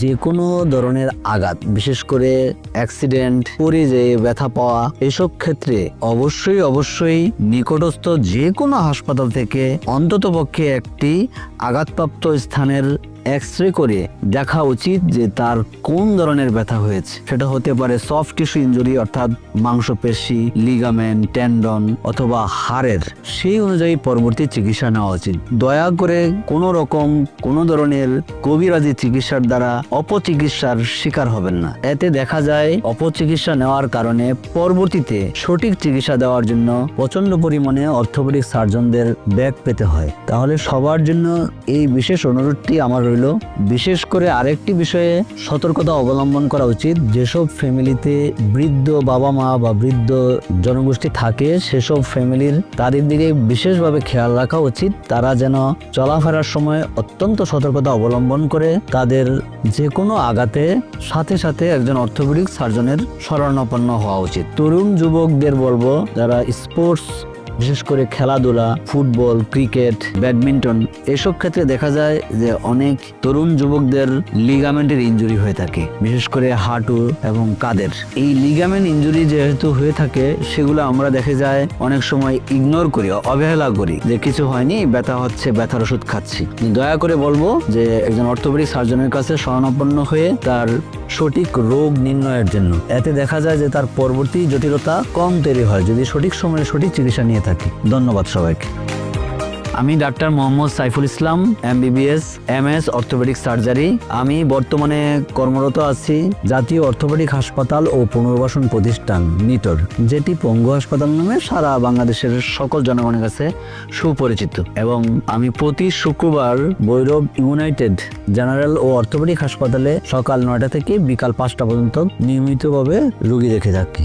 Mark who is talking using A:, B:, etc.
A: যে কোনো ধরনের আঘাত, বিশেষ করে অ্যাক্সিডেন্ট পরে যে ব্যথা পাওয়া, এসব ক্ষেত্রে অবশ্যই অবশ্যই নিকটস্থ যে কোনো হাসপাতাল থেকে অন্ততপক্ষে একটি আঘাতপ্রাপ্ত স্থানের এক্স রে করে দেখা উচিত যে তার কোন ধরনের ব্যথা হয়েছে। সেটা হতে পারে সফট টিস্যু ইনজুরি অর্থাৎ মাংসপেশি লিগামেন্ট টেন্ডন অথবা হাড়ের। সেই অনুযায়ী পরবর্তী চিকিৎসা নেওয়া উচিত। দয়া করে কোনো রকম কোনো ধরনের কবিরাজি চিকিৎসার দ্বারা অপচিকিৎসার শিকার হবেন না। এতে দেখা যায় অপচিকিৎসা নেওয়ার কারণে পরবর্তীতে সঠিক চিকিৎসা দেওয়ার জন্য প্রচণ্ড পরিমাণে অর্থোপেডিক সার্জনদের ব্যাগ পেতে হয়। তাহলে সবার জন্য এই বিশেষ অনুরোধটি আমার রইল। বিশেষ করে আরেকটি বিষয়ে সতর্কতা অবলম্বন করা উচিত। যেসব ফ্যামিলিতে বৃদ্ধ বাবা মা বা বৃদ্ধ জনগোষ্ঠী থাকে, সেসব ফ্যামিলির তাদের দিকে বিশেষভাবে খেয়াল রাখা উচিত। তারা যেন চলাফেরার সময় অত্যন্ত সতর্কতা অবলম্বন করে, তাদের যে কোনো আঘাতে সাথে সাথে একজন অর্থোপেডিক সার্জনের শরণাপন্ন হওয়া উচিত। তরুণ যুবকদের বলব, যারা স্পোর্টস বিশেষ করে খেলাধুলা, ফুটবল, ক্রিকেট, ব্যাডমিন্টন, এসব ক্ষেত্রে দেখা যায় যে অনেক তরুণ যুবকদের লিগামেন্টের ইনজুরি হয়ে থাকে, বিশেষ করে হাঁটু এবং কাদের। এই লিগামেন্ট ইনজুরি যেহেতু হয়ে থাকে, সেগুলো আমরা দেখে যায় অনেক সময় ইগনোর করি, অবহেলা করি যে কিছু হয়নি, ব্যথা হচ্ছে, ব্যথার ওষুধ খাচ্ছি। দয়া করে বলব যে একজন অর্থোপেডিক সার্জনের কাছে শরণাপন্ন হয়ে তার সঠিক রোগ নির্ণয়ের জন্য। এতে দেখা যায় যে তার পরবর্তী জটিলতা কম তৈরি হয় যদি সঠিক সময়ে সঠিক চিকিৎসা নিয়ে থাকি। ধন্যবাদ সবাইকে। আমি doctor Mohammad Saiful Islam MBBS MS orthopaedic surgery আমি বর্তমানে কর্মরত আছি জাতীয় অর্থোপেডিক হাসপাতাল ও পুনর্বাসন প্রতিষ্ঠান নিটর যেটি পঙ্গু হাসপাতাল নামে সারা বাংলাদেশের সকল জনগণের কাছে সুপরিচিত। এবং আমি প্রতি শুক্রবার ভৈরব ইউনাইটেড জেনারেল ও অর্থোপেডিক হাসপাতালে সকাল নয়টা থেকে বিকাল পাঁচটা পর্যন্ত নিয়মিতভাবে রুগী দেখে থাকি।